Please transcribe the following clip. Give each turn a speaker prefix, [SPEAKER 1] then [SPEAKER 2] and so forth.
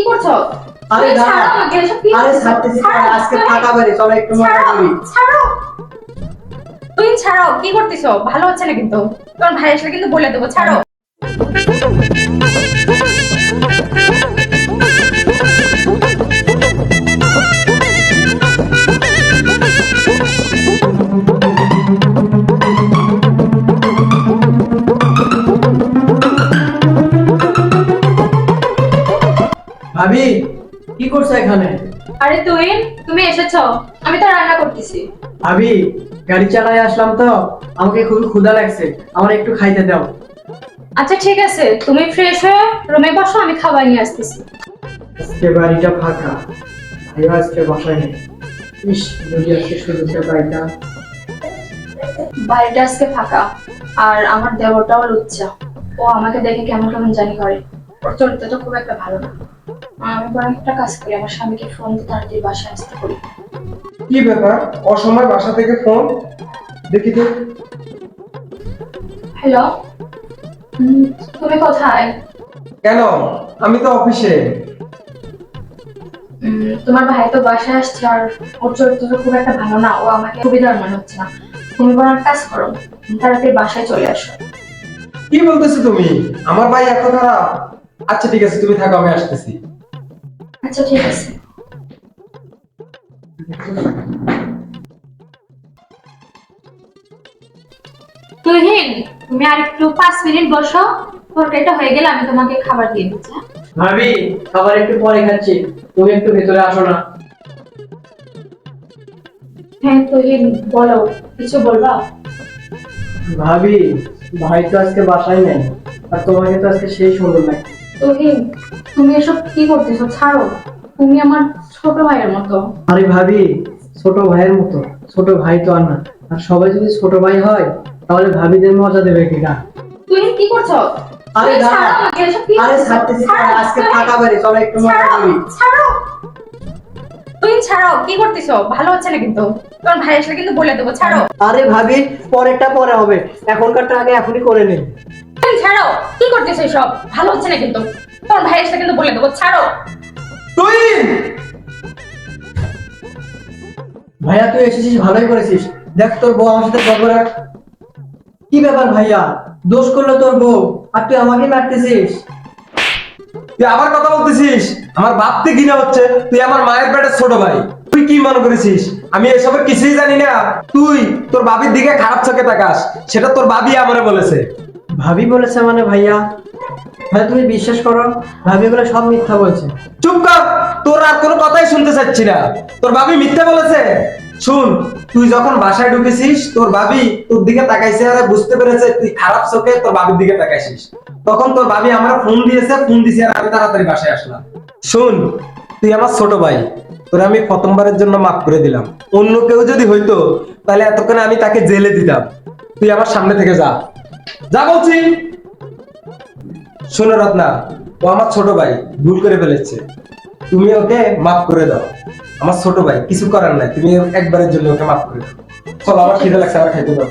[SPEAKER 1] কি করছ?
[SPEAKER 2] আরে দাঁড়া।
[SPEAKER 1] ছাড়ো কি?
[SPEAKER 2] আরে ছাড়তেছি আজকে
[SPEAKER 1] তুমি-
[SPEAKER 2] বাড়ি চলো একটু মজা করি।
[SPEAKER 1] ছাড়ো। তুই ছাড়ো কি করতেছো? ভালো হচ্ছে না কিন্তু। তোমার ভাই আসলে কিন্তু বলে দেবো ছাড়ো।
[SPEAKER 2] ভাবি কি করছ এখানে?
[SPEAKER 1] আরে তুই তুমি এসেছ। আমি তো রান্না করতেছি।
[SPEAKER 2] ভাবি গাড়ি চালায় আসলাম তো আমাকে খুবই ক্ষুধা লাগছে। আমার একটু খাইতে দাও।
[SPEAKER 1] আচ্ছা ঠিক আছে। তুমি ফ্রেশ হয়ে রুমে বসো আমি খাবার নিয়ে আসতেছি।
[SPEAKER 2] আজকে বাড়িটা ফাঁকা। ভাইও আজকে বাসায় নেই। ইস যদি আজকে সুযোগটা পাইতাম
[SPEAKER 1] বাড়িটা। আজকে ফাঁকা। আর আমার দেবরটাও লুচ্চা। ও আমাকে দেখে কেমন কেমন জানি করে। ওর চরিত্রটা খুব একটা ভালো না। আমি বরং একটা কাজ করি আমার স্বামীকে ফোন দিয়ে তাড়াতাড়ি বাসায় আসতে
[SPEAKER 3] কি ব্যাপার? অসময় বাসা থেকে ফোন দেখি তো।
[SPEAKER 1] হ্যালো তুমি কোথায়?
[SPEAKER 3] কেন? আমি তো অফিসে।
[SPEAKER 1] তোমার ভাই তো বাসায় আসছে আর ওর চরিত্রটা খুব একটা ভালো না ও আমাকে সুবিধার মনে হচ্ছে না। তুমি বরং কাজ করো তাড়াতাড়ি বাসায় চলে আসো।
[SPEAKER 3] কি বলতেছো তুমি? আমার ভাই এত খারাপ। আচ্ছা ঠিক আছে তুমি থাকো আমি আসতেছি।
[SPEAKER 1] আচ্ছা ঠিক আছে। তুহিন তুমি আর একটু পাঁচ মিনিট বসো। তরকারিটা হয়ে গেলে আমি তোমাকে খাবার দিয়ে দিচ্ছি হ্যাঁ?
[SPEAKER 2] ভাবি খাবার একটু পরে খাচ্ছি। তুমি একটু ভেতরে আসো না।
[SPEAKER 1] হ্যাঁ তুহিন বলো কিছু বলবা?
[SPEAKER 2] ভাবি ভাই তো আজকে বাসায় নেই আর তোমাকে তো আজকে সেই সুন্দর লাগে
[SPEAKER 1] তুহিন তুমি এসব কি করতেছো? ছাড়ো। তুমি আমার ছোট ভাইয়ের মতো।
[SPEAKER 2] আরে ভাবি ছোট ভাইয়ের মতো। ছোট ভাই তো আর না। আর সবাই যদি ছোট ভাই হয় তাহলে ভাবিদের মজা দেবে কিনা
[SPEAKER 1] তুহিন কি করছ?
[SPEAKER 2] আরে দাঁড়া।
[SPEAKER 1] কি
[SPEAKER 2] আরে? ছাড়তেছি আজকে ফাঁকা বাড়ি চলো একটু মজা করি।
[SPEAKER 1] ছাড়ো। তুই ছাড়ো কি করতেছো? ভালো হচ্ছে না কিন্তু। তোমার ভাই আসলে কিন্তু বলে দেবো ছাড়ো।
[SPEAKER 2] আরে ভাবি পরেরটা পরে হবে। এখনকারটা আগে এখনই করে নিন
[SPEAKER 1] তুই ছাড়ো। কি করতেছো সব ভালো হচ্ছে না কিন্তু। তোমার ভাই আসলে কিন্তু বলে দেবো, ছাড়ো।
[SPEAKER 3] তুই
[SPEAKER 2] ভাইয়া, তুই এসেছিস, ভালোই করেছিস। দেখ, তোর বউ আমার সাথে গল্প কি ব্যাপার ভাইয়া? দোষ করল তোর বউ, আর তুই আমাকে মারতেছিস?
[SPEAKER 3] তুই আবার কথা বলতেছিস? আমার ভাবতে ঘৃণা হচ্ছে, তুই আমার মায়ের পেটের ছোট ভাই। তুই কি মনে করেছিস? আমি এসবের কিছুই জানি না। তুই তোর বাবির দিকে খারাপ চোখে তাকাস, সেটা তোর বাবি আমারে বলেছে।
[SPEAKER 2] ভাবি বলেছে মানে ভাইয়া। ভাই, তুমি বিশ্বাস করো, ভাবি বলে সব মিথ্যা বলছে।
[SPEAKER 3] চুপ কর, তোর আর কোনো কথাই শুনতে চাচ্ছি না। তোর বাবি মিথ্যা বলেছে। শুন, তুই যখন বাসায় ঢুকেছিস, তোর বাবি তোর দিকে তাকাইছে আর বুঝতে পেরেছে তুই খারাপ চোখে তোর বাবির দিকে তাকাইছিস। তখন তোর ভাবি আমার ফোন দিয়েছে ফোন দিয়েছে আর আমি তাড়াতাড়ি বাসায় আসলাম। শুন, তুই আমার ছোট ভাই, তোর আমি প্রথমবারের জন্য মাফ করে দিলাম। অন্য কেউ যদি হইতো, তাহলে এতক্ষণে আমি তাকে জেলে দিতাম। তুই আমার সামনে থেকে যা। যা বলছি শোনো রত্না, ও আমার ছোট ভাই ভুল করে ফেলেছে। তুমি ওকে মাফ করে দাও। আমার ছোট ভাই, কিছু করার নাই। তুমি একবারের জন্য ওকে মাফ করে দাও। চলো, আমার খিদে লাগছে আমার খাইতে দাও।